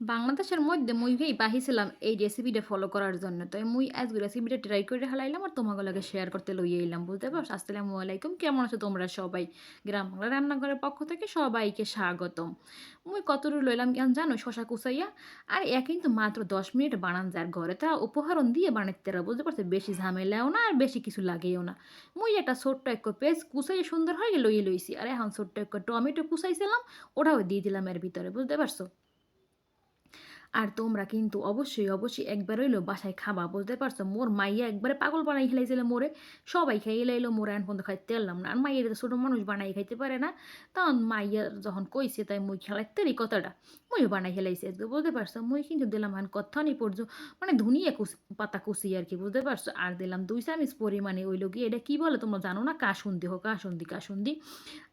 বাংলাদেশের মধ্যে মুই ভেই পাহিছিলাম এই রেসিপিটা ফলো করার জন্য। তো মুই আজকে রেসিপিটা ট্রাই করে হালাইলাম আর তোমাকে লগে শেয়ার করতে লইয়া এলাম। বুঝতে পারছ? আসসালামু আলাইকুম। কেমন আছো তোমরা সবাই? গ্রাম বাংলা রান্নাঘরের পক্ষ থেকে সবাইকে স্বাগতম। মুই কতটুকু লইলাম কেন জানো? শশা কুচাইয়া। আর এ কিন্তু মাত্র 10 মিনিট বানান যার ঘরে তা উপকরণ দিয়ে বানাইতে পারো। বুঝতে পারছ? বেশি ঝামেলাও না আর বেশি কিছু লাগেও না। মুই একটা ছোট্ট একটা পেস্ট কুচাইয়ে সুন্দর হয়ে লইয়ে লইছি। আর এখন ছোট্ট একটা টমেটো কুচাইছিলাম, ওটাও দিয়ে দিলাম এর ভিতরে। বুঝতে পারছ? আর তোমরা কিন্তু অবশ্যই, অবশ্যই একবার হইলেও বাসায় খাবা। বুঝতে পারছ? মোর মাইয়া একবারে পাগল বানাই খেলাইছিল মোরে। সবাই খাইয়ে লাইলো মোরে এখন পর্যন্ত খাইতে পারলাম না। আর মাইয়ার তো ছোট মানুষ বানাই খাইতে পারে না। তখন মাইয়া যখন কইছে তাই মুই খেলাইতে এই কথাটা। মুইও বানাই খেলাইছে আজকে। বুঝতে পারছ? মুই কিন্তু দিলাম এখন কত্থানি পর্য মানে ধুনিয়া কুচি পাতা কুচি আরকি। বুঝতে পারছ? আর দিলাম 2 চামচ পরিমাণে হইল গিয়ে এটা কি বলে তোমরা জানো না? কাসুন্দি হোক কাসুন্দি, কাসুন্দি।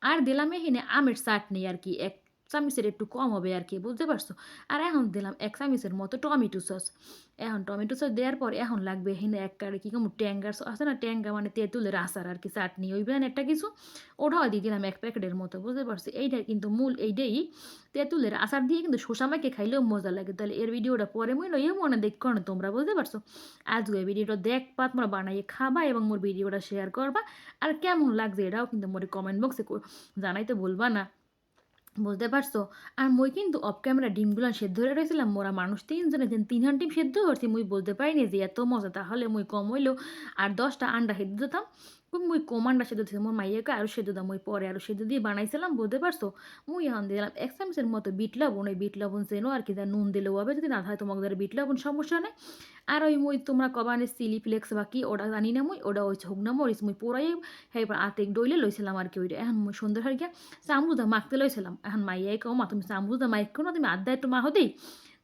আর দিলাম এখানে আমের চাটনি আর কি এক চামচের একটু কম হবে আর কি বুঝতে পারছ? আর এখন দিলাম 1 চামচের মতো টমেটো সস। এখন টমেটো সস দেওয়ার পর এখন লাগবে এখানে এক কারে কি কমু ট্যাঙ্গার আছে না? ট্যাঙ্গা মানে তেঁতুলের আচার আর কি চাটনি ওই ওইবেন একটা কিছু। ওটাও দিয়ে দিলাম এক প্যাকেটের মতো। বুঝতে পারছি এইটা কিন্তু মূল, এইটাই তেঁতুলের আচার দিয়ে কিন্তু মাইখে খাইলেও মজা লাগে। তাহলে এর ভিডিওটা পরে মুই লইয়া মনে দেখো না তোমরা। বুঝতে পারছ? আজকে এই ভিডিওটা দেখবা তোমরা বানাইয়ে খাবা এবং মোর ভিডিওটা শেয়ার করবা। আর কেমন লাগছে এটাও কিন্তু মোরে কমেন্ট বক্সে জানাইতে ভুলবা না। বুঝতে পারছ? আর মুই কিন্তু অফ ক্যামেরা ডিমগুলো সেদ্ধ করে রয়েছিলাম, মোরা মানুষ ৩ জনে যেন তিন হান ডিম সেদ্ধ করছি। মুই বলতে পারিনি যে এত মজা। তাহলে মুই কম হইল আর ১০ টা আন্ডা সেদ্ধ দিতাম। মুই কম আন্ডা সেদ্ধ দিছি। মোর মাইয়াকে আরও সেদ্ধ দাও। মুই পরে আরও সেদ্ধ দিয়ে বানাইছিলাম। বুঝতে পারছ? মুই এখন দিলাম ১ চামচের মতো বিট লবণ। ওই বিট লবণ চেনো আরকি যা নুন দিলেও হবে। যদি না থাকে তোমাকে দ্বারা বিট লবণ, সমস্যা নাই। আর ওই মুই তোমরা কবানে চিলি ফ্লেক্স বা কি, ওটা জানি না মুই। ওটা হইছে না মরিচ, মুই পুরাই এবার আতেক ডইলে লইছিলাম আর কি ওইটা। এখন মুই সুন্দর হইয়া চামচ দা মাখতে লইছিলাম। এখন মাইয়াই কও মা, তুমি চামচ দা মাইখো না, তুমি আধা একটু মাখো দেই।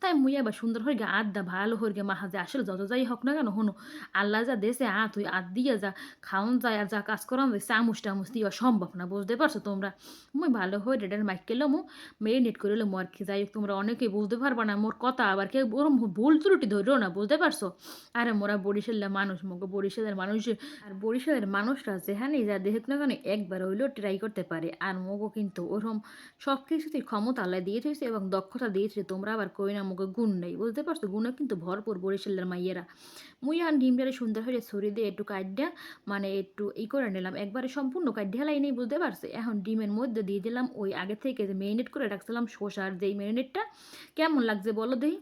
তাই মুই এবার সুন্দর হইয়া আধা ভালো হইয়া মাখা যায়। আসলে যত যাই হোক না কেন, হনো, আল্লাহ যা দেশে আত হই আত দিয়া যা, খাওন যায় আর যা কাজ করান যায় চামচ টামচ দেওয়া সম্ভব না। বুঝতে পারছ তোমরা? মুই ভালো হয়ে এটার মাইখে লমু মেরিনেট করে লমু আরকি। যাই হোক, তোমরা অনেকেই বুঝতে পারবা না, মোর কথা আবার কেউ ওরম ভুল ত্রুটি ধইরো না। বুঝতে পারছ? আরে মোরা বরিশালের মানুষ মগো বরিশালের মানুষ, আর বরিশালের মানুষরা যেখানেই যা দেখুক না কেন, একবার হইলেও ট্রাই করতে পারে। আর মগো কিন্তু ওরকম সব কিছুতেই ক্ষমতা আল্লাহ দিয়ে থইছে এবং দক্ষতা দিয়েছে। তোমরা আবার কই না মগো গুণ নেই, বুঝতে পারছ? গুণে কিন্তু ভরপুর বরিশালের মাইয়েরা। মুই আর ডিমটারে সুন্দর হয়ে ছড়ি দিয়ে একটু কাইট্যা মানে একটু ই করে নিলাম। একবারে সম্পূর্ণ কাইট্যা লাই নেই, বুঝতে পারছ? এখন ডিমের মধ্যে দিয়ে দিলাম, ওই আগে থেকে যে মেরিনেট করে রাখছিলাম, শসার যেই মেরিনেটটা। কেমন লাগছে বলো দেখি?